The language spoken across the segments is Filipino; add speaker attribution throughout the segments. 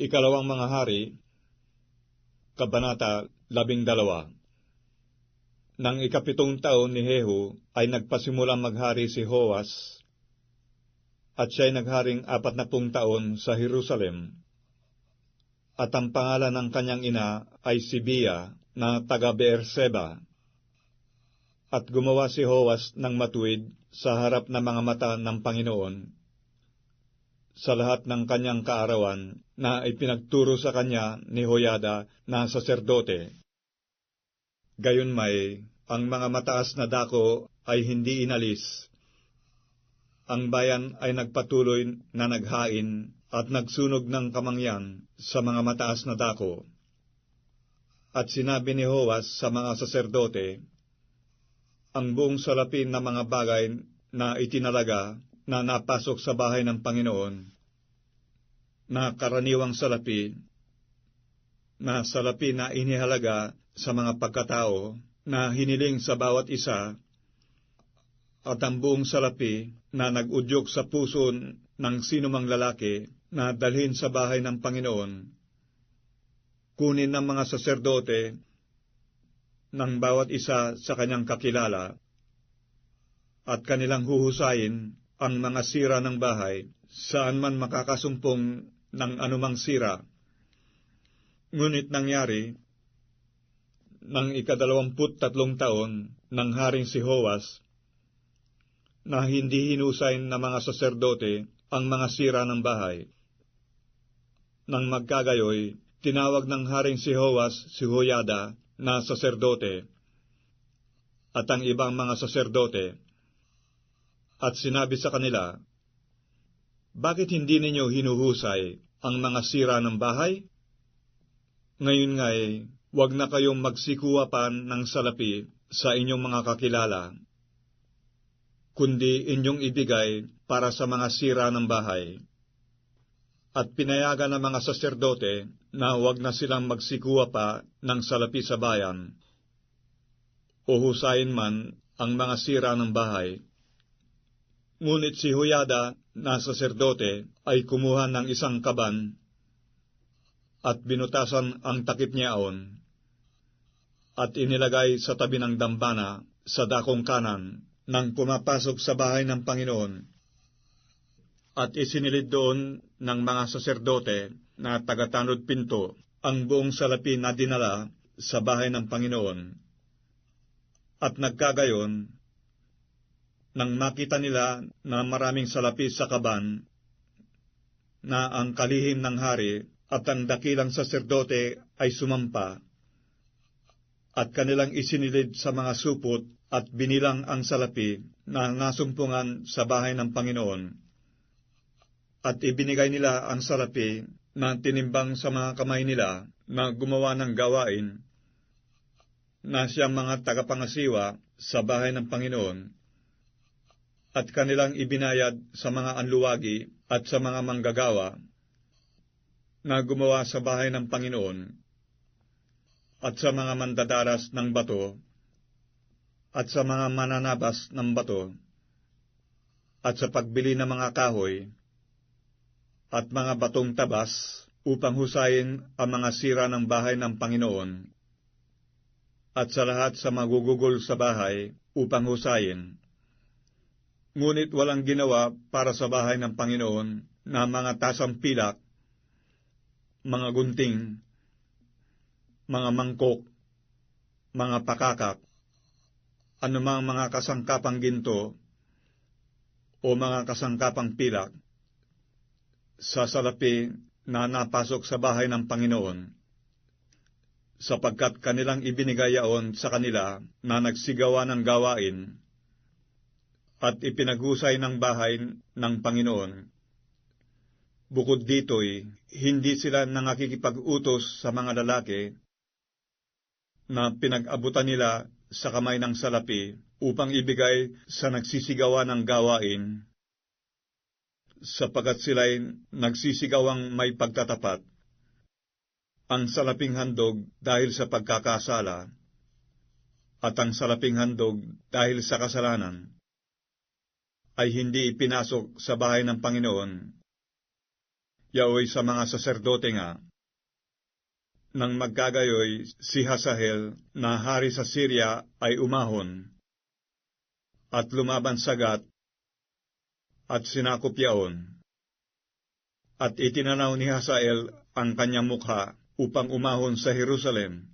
Speaker 1: Ikalawang mga hari, Kabanata labing dalawa Nang ikapitong taon ni Jehu ay nagpasimulang maghari si Hoas at siya'y nagharing apat na pung taon sa Jerusalem. At ang pangalan ng kanyang ina ay Sibia na taga Beerseba. At gumawa si Hoas ng matuwid sa harap ng mga mata ng Panginoon sa lahat ng kanyang kaarawan na ipinagturo sa kanya ni Hoyada na saserdote. Gayon may, ang mga mataas na dako ay hindi inalis. Ang bayan ay nagpatuloy na naghain at nagsunog ng kamangyan sa mga mataas na dako. At sinabi ni Hoas sa mga saserdote, ang buong salapin na mga bagay na itinalaga na napasok sa bahay ng Panginoon, na karaniwang salapi, na salapi na inihalaga sa mga pagkatao na hiniling sa bawat isa, at ang buong salapi na nag-udyok sa puso ng sinumang lalaki na dalhin sa bahay ng Panginoon, kunin ng mga saserdote ng bawat isa sa kanyang kakilala, at kanilang huhusayin ang mga sira ng bahay, saan man makakasumpong ng anumang sira. Ngunit nangyari, ng ikadalawamput tatlong taon ng haring si Hoas, na hindi hinusay ng mga saserdote ang mga sira ng bahay. Nang magkagayoy, tinawag ng haring si Hoas si Hoyada na saserdote, at ang ibang mga saserdote, at sinabi sa kanila, Bakit hindi ninyo hinuhusay ang mga sira ng bahay? Ngayon nga'y, huwag na kayong magsikuwapan ng salapi sa inyong mga kakilala, kundi inyong ibigay para sa mga sira ng bahay. At pinayagan ng mga saserdote na huwag na silang magsikuwa pa ng salapi sa bayan, o husayin man ang mga sira ng bahay, Ngunit si Huyada na saserdote ay kumuha ng isang kaban at binutasan ang takip niyaon at inilagay sa tabi ng dambana sa dakong kanan nang pumapasok sa bahay ng Panginoon at isinilid doon ng mga saserdote na tagatanod pinto ang buong salapi na dinala sa bahay ng Panginoon. At nagkagayon, nang makita nila na maraming salapi sa kaban, na ang kalihim ng hari at ang dakilang saserdote ay sumampa, at kanilang isinilid sa mga supot at binilang ang salapi na nasumpungan sa bahay ng Panginoon. At ibinigay nila ang salapi na tinimbang sa mga kamay nila na gumawa ng gawain na siyang mga tagapangasiwa sa bahay ng Panginoon at kanilang ibinayad sa mga anluwagi at sa mga manggagawa na gumawa sa bahay ng Panginoon at sa mga mandadaras ng bato at sa mga mananabas ng bato at sa pagbili ng mga kahoy at mga batong tabas upang husayin ang mga sira ng bahay ng Panginoon at sa lahat sa magugugol sa bahay upang husayin ngunit walang ginawa para sa bahay ng Panginoon na mga tasang pilak, mga gunting, mga mangkok, mga pakakak, anumang mga kasangkapang ginto o mga kasangkapang pilak, sa salapi na napasok sa bahay ng Panginoon, sapagkat kanilang ibinigay yaon sa kanila na nagsigawa ng gawain at ipinaghusay ng bahay ng Panginoon. Bukod dito'y, hindi sila nangakikipag-utos sa mga lalaki na pinag-abutan nila sa kamay ng salapi upang ibigay sa nagsisigawa ng gawain, sapagkat sila'y nagsisigawang may pagtatapat. Ang salaping handog dahil sa pagkakasala, at ang salaping handog dahil sa kasalanan ay hindi ipinasok sa bahay ng Panginoon, yaoy sa mga saserdote nga. Nang magkagayoy, si Hasahel na hari sa Syria ay umahon, at lumaban sagat, at sinakop yaon. At itinanaw ni Hasael ang kanyang mukha upang umahon sa Jerusalem.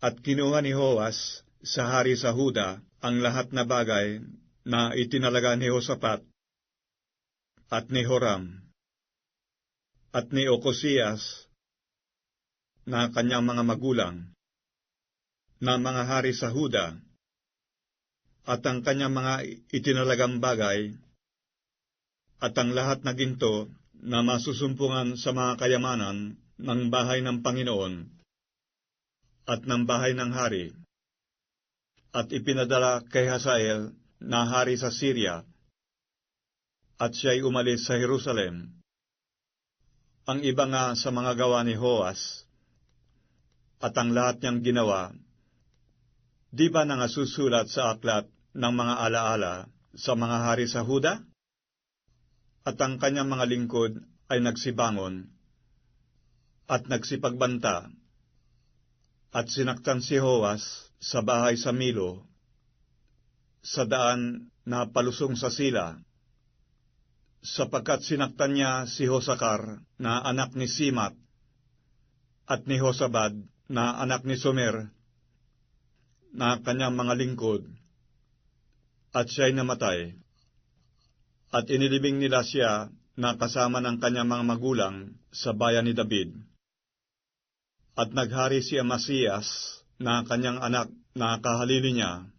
Speaker 1: At kinuha ni Hoas sa hari sa Huda ang lahat na bagay na itinalaga ni Hosapat at ni Horam at ni Okosias na kanyang mga magulang na mga hari sa Huda at ang kanyang mga itinalagang bagay at ang lahat na ginto na masusumpungan sa mga kayamanan ng bahay ng Panginoon at ng bahay ng hari at ipinadala kay Hazael na hari sa Syria at siya'y umalis sa Jerusalem. Ang iba nga sa mga gawa ni Hoas at ang lahat niyang ginawa, di ba nangasusulat sa aklat ng mga alaala sa mga hari sa Huda? At ang kanyang mga lingkod ay nagsibangon at nagsipagbanta at sinaktan si Hoas sa bahay sa Milo, sa daan na palusong sa sila, sapagkat sinaktan niya si Hosakar na anak ni Simat at ni Hosabad na anak ni Somer na kanyang mga lingkod at siya'y namatay. At inilibing nila siya na kasama ng kanyang mga magulang sa bayan ni David. At naghari si Amasias na kanyang anak na kahalili niya